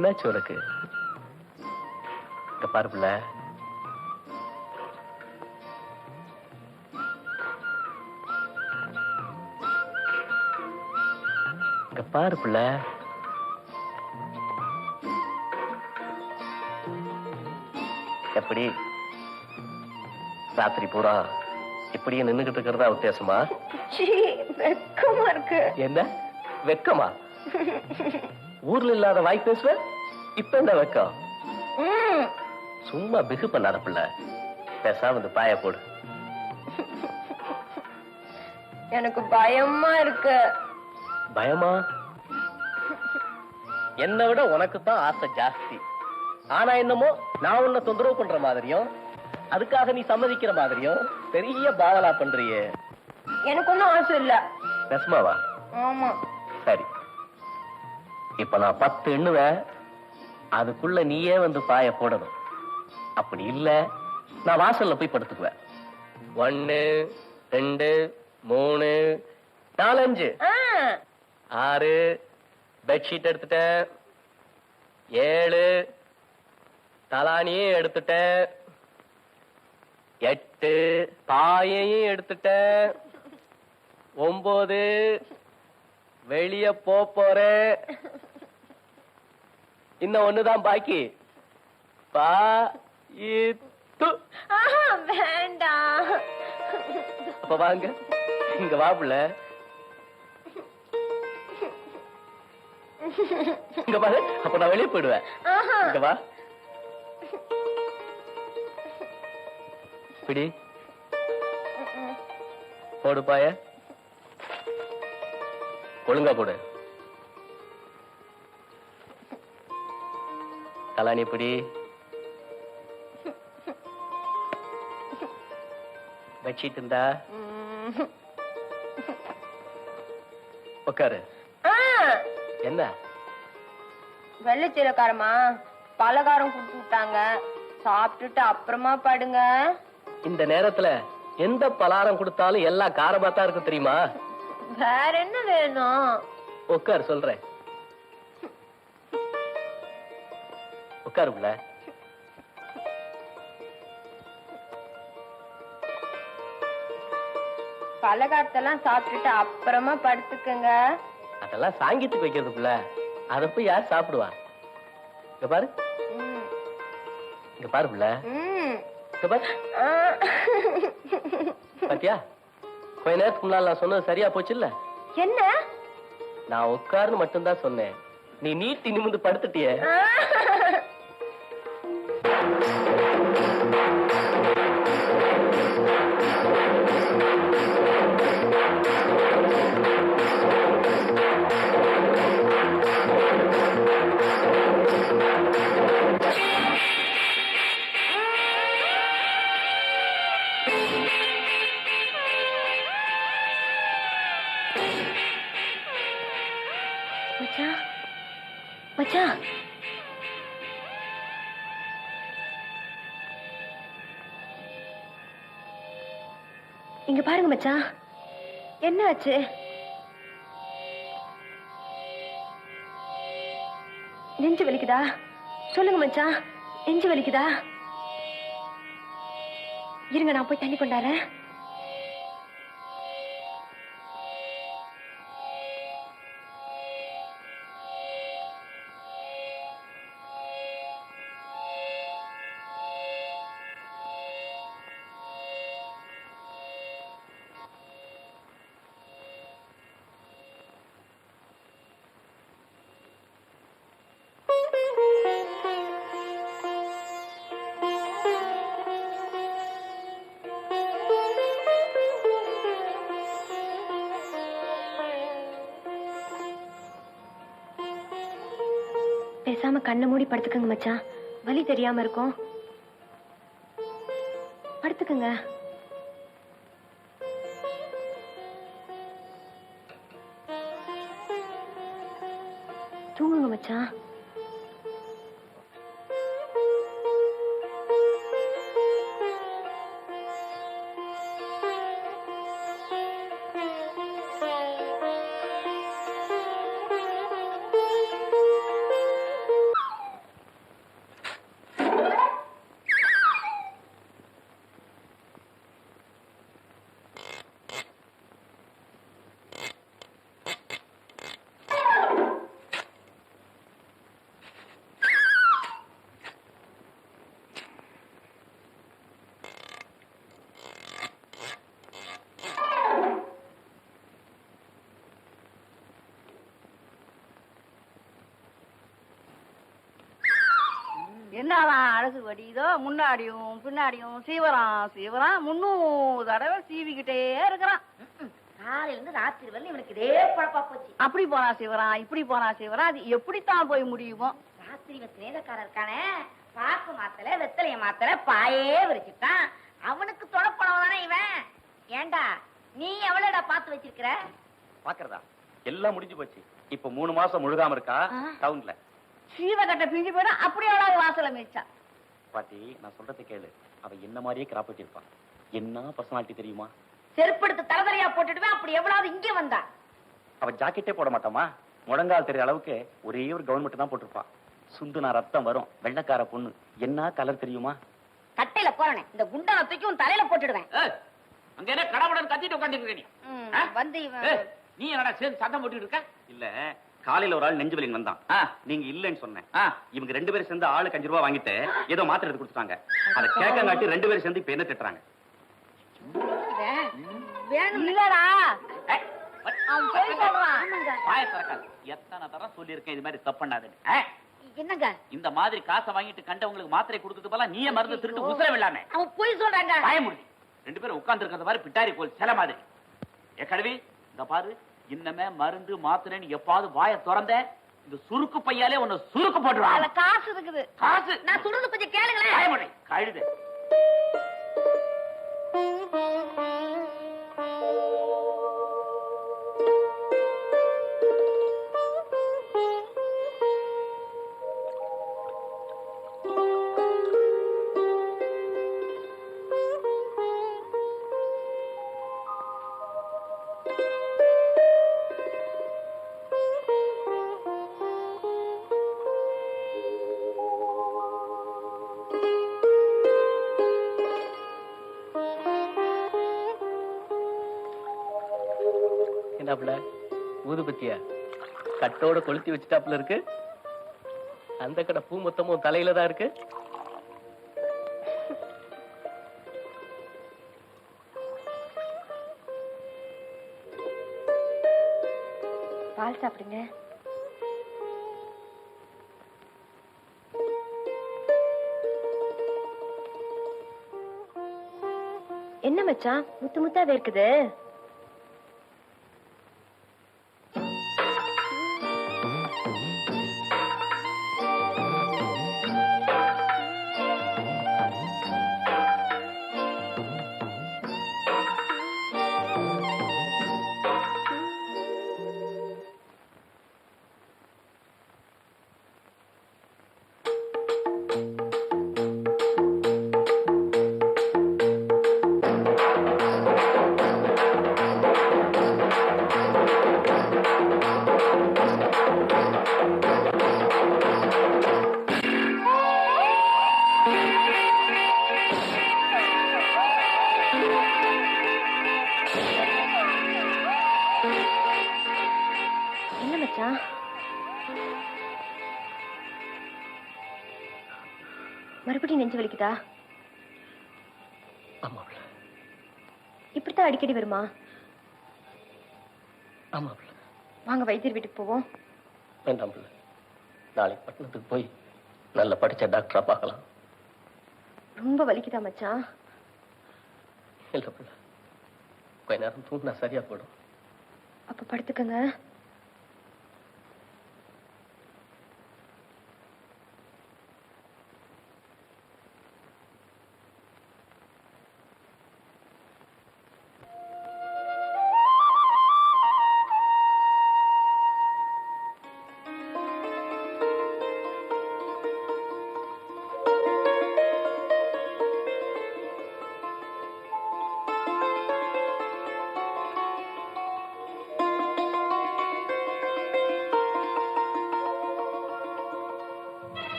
என்னாச்சு உனக்கு? இங்க பாரு புள்ள. இங்க பாரு புள்ள. எப்படி? ராத்திரி பூரா இப்படியே நின்னுகிட்டு இருக்கிறதா வித்தியாசமா? வெக்கமா இருக்கு. என்ன? வெக்கமா? ஊர்ல இல்லாத வாய் பேசுவ? இப்ப என்ன வெக்கம்? சும்மா பிகு பண்ணாத பிள்ளை. பேசாம இந்த பாய போடு. எனக்கு பயமா இருக்கு. பயமா? என்னை விட உனக்கு தான் ஆசை ஜாஸ்தி. ஆனா என்னமோ நான் உன்னை தொந்தரவு பண்ற மாதிரியும் அதுக்காக நீ சம்மதிக்கிற மாதிரியும் பெரிய பாவலா பண்றியே. எனக்கு ஒன்றும் ஆசை இல்ல. நெசமாவா ஆமா. சரி. இப்ப நான் பத்து எண்ணுவேன். அதுக்குள்ள நீயே வந்து பாய போடணும். அப்படி இல்ல நான் வாசல்ல போய் படுத்துக்குவேன். ஒன்னு ரெண்டு மூணு நாலஞ்சு. ஆறு பெட்ஷீட் எடுத்துட்டேன். ஏழு தலானியும் எடுத்துட்டேன். எட்டு பாயையும் எடுத்துட்டேன். ஒன்பது வெளிய போறேன். இன்னும் ஒண்ணுதான் பாக்கி. பா வேண்டாம். அப்ப வாங்க. இங்க வா புள்ள. இங்க பாரு அப்ப நான் வெளியே போயிடுவேன். இங்க வா. பிடி. போடு பாய. ஒழுங்கா போடு. கலாணி பிடி. பெட்ஷீட் இருந்தா. உட்காரு என்ன? வெள்ளைச்சீரக்காரமா பலகாரம் கொடுத்து விட்டாங்க. சாப்பிட்டுட்டு அப்புறமா படுங்க. இந்த நேரத்துல எந்த பலாரம் கொடுத்தாலும் எல்லாம் காரமா தான் இருக்கு தெரியுமா? வேற என்ன வேணும்? உட்கார் சொல்றேன். உட்காரு புள்ள பலகாரத்தெல்லாம் சாப்பிட்டுட்டு அப்புறமா படுத்துக்கங்க. அதெல்லாம் சாங்கியத்துக்கு வைக்கிறது புள்ள அத போய் யார் சாப்பிடுவா? இங்க பாரு. இங்க பாரு புள்ள. இங்க பாரு. பாத்தியா? கொஞ்ச நேரத்துக்கு முன்னால நான் சொன்னது சரியா போச்சு இல்ல என்ன? நான் உட்காருன்னு மட்டும்தான் சொன்னேன். நீ நீட்டி நிமிந்து படுத்துட்டியே. மச்சான் இங்க பாருங்க மச்சான். என்ன ஆச்சு? நெஞ்சு வலிக்குதா? சொல்லுங்க மச்சான். நெஞ்சு வலிக்குதா? இருங்க நான் போய் தண்ணி கொண்டாரேன் பேசாம கண்ணை மூடி படுத்துக்கங்க மச்சான். வலி தெரியாம இருக்கும். படுத்துக்கங்க. தூங்குங்க மச்சான். என்னதான் அழகு வடிதோ முன்னாடியும் பின்னாடியும் சீவரான் சீவரான். முன்னூறு தடவை சீவிக்கிட்டே இருக்கிறான். காலையில இருந்து ராத்திரி வரல இவனுக்கு இதே பழப்பா போச்சு. அப்படி போனா சீவரான் இப்படி போனா சீவரான். அது எப்படித்தான் போய் முடியுமோ. ராத்திரி சிநேகக்காரன் இருக்கானே. பாக்கு மாத்தல வெத்தலைய மாத்தல பாயே விரிச்சுட்டான். அவனுக்கு தொடப்படம் தானே இவன். ஏண்டா நீ எவ்வளவுடா பாத்து வச்சிருக்கிற? பாக்குறதா எல்லாம் முடிஞ்சு போச்சு. இப்ப மூணு மாசம் முழுகாம இருக்கா? ஆ. டவுன்ல சீவக்கட்டை பிஞ்சு போயிடும். அப்படியே அழகு வாசல மிச்சா பாட்டி நான் சொல்றதை கேளு. அவ என்ன மாதிரியே கிராப் வச்சிருப்பான் என்ன பர்சனாலிட்டி தெரியுமா? செருப்படுத்து தலதலையா போட்டுடுவேன் அப்படி எவ்வளவு இங்க வந்தா? அவ ஜாக்கெட்டே போட மாட்டாமா? முழங்கால் தெரிய அளவுக்கு ஒரே ஒரு கவர்மெண்ட் தான் போட்டிருப்பா. நான் ரத்தம் வரும். வெள்ளைக்கார பொண்ணு. என்ன கலர் தெரியுமா? கட்டையில போறனே இந்த குண்டான தூக்கி உன் தலையில போட்டுடுவேன். அங்க என்ன கடவுடன் கத்திட்டு நீ? வந்து இவன். ஏய், நீ என்னடா சேர்ந்து சத்தம் போட்டுட்டு இருக்க? இல்ல. காலையில ஒரு ஆள் நெஞ்சு வலின்னு வந்தான். நீங்க இல்லைன்னு சொன்னேன். இவங்க ரெண்டு பேரும் சேர்ந்து ஆளுக்கு அஞ்சு ரூபாய் வாங்கிட்டு ஏதோ மாத்திரை எடுத்து கொடுத்துட்டாங்க. அதை கேட்கங்காட்டி ரெண்டு பேரும் சேர்ந்து இப்ப என்ன திட்டுறாங்க? வேணும். இல்லடா. ஏய், அவன் போய் சொல்றான் வாயை திறக்காத. எத்தனை தரம் சொல்லியிருக்கேன் இது மாதிரி தப்பு பண்ணாதுன்னு ஆ? என்னங்க? இந்த மாதிரி காசை வாங்கிட்டு கண்டவங்களுக்கு மாத்திரை கொடுக்கறது போல நீயே மருந்து திருட்டு உசுர விழாமே அவன் போய் சொல்றாங்க. பயமுடி ரெண்டு பேரும் உட்கார்ந்து இருக்கிறத மாதிரி பிட்டாரி கோல் சில மாதிரி. ஏ கழுவி இந்த பாரு. இன்னமே மருந்து மாத்திரைன்னு எப்பாவது வாயை திறந்த இந்த சுருக்கு பையாலே உன்னை சுருக்கு அதுல போட்டுருவாங்க காசு இருக்குது. காசு. நான் சொல்றது கொஞ்சம் கேளுங்களேன். கழுது. ஊதுபத்தியா கட்டோட கொளுத்தி வச்சுட்டாப்புல இருக்கு. அந்த கடை பூ மொத்தமும் தலையில தான் இருக்கு. பால் சாப்பிடுங்க. என்ன மச்சான்? முத்து முத்தா வேர்க்குது. மறுபடியும் நெஞ்சு வலிக்குதா? ஆமாப்ல இப்படித்தான் அடிக்கடி வருமா? வாங்க வைத்தியர் வீட்டுக்கு போவோம். வேண்டாம்ல. நாளைக்கு பட்டணத்துக்கு போய் நல்ல படிச்ச டாக்டரா பார்க்கலாம். ரொம்ப வலிக்குதா மச்சான்? இல்ல பிள்ளை. கொஞ்ச நேரம் தூங்கினா சரியா போயிடும். அப்ப படுத்துக்கங்க.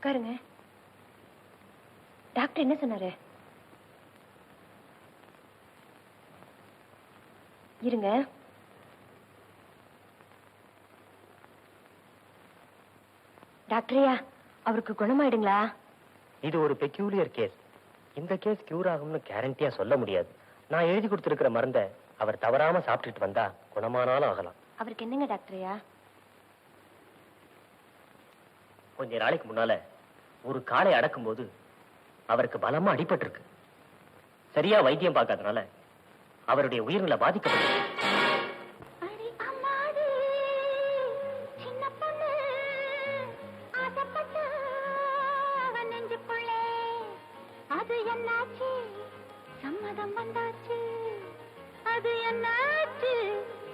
உட்காருங்க. டாக்டர் என்ன சொன்னாரு? இருங்க. டாக்டரையா அவருக்கு குணமாயிடுங்களா? இது ஒரு பெக்யூலியர் கேஸ் இந்த கேஸ் கியூர் ஆகும்னு கேரண்டியா சொல்ல முடியாது. நான் எழுதி கொடுத்திருக்கிற மருந்தை அவர் தவறாம சாப்பிட்டுட்டு வந்தா குணமானாலும் ஆகலாம். அவருக்கு என்னங்க டாக்டரையா கொஞ்ச நாளைக்கு முன்னால ஒரு காலை அடக்கும் போது அவருக்கு பலமா அடிபட்டு இருக்கு சரியா வைத்தியம் பார்க்காதனால அவருடைய உயிர்களை பாதிக்கப்பட்டு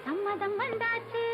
சம்மதம் வந்தாச்சு.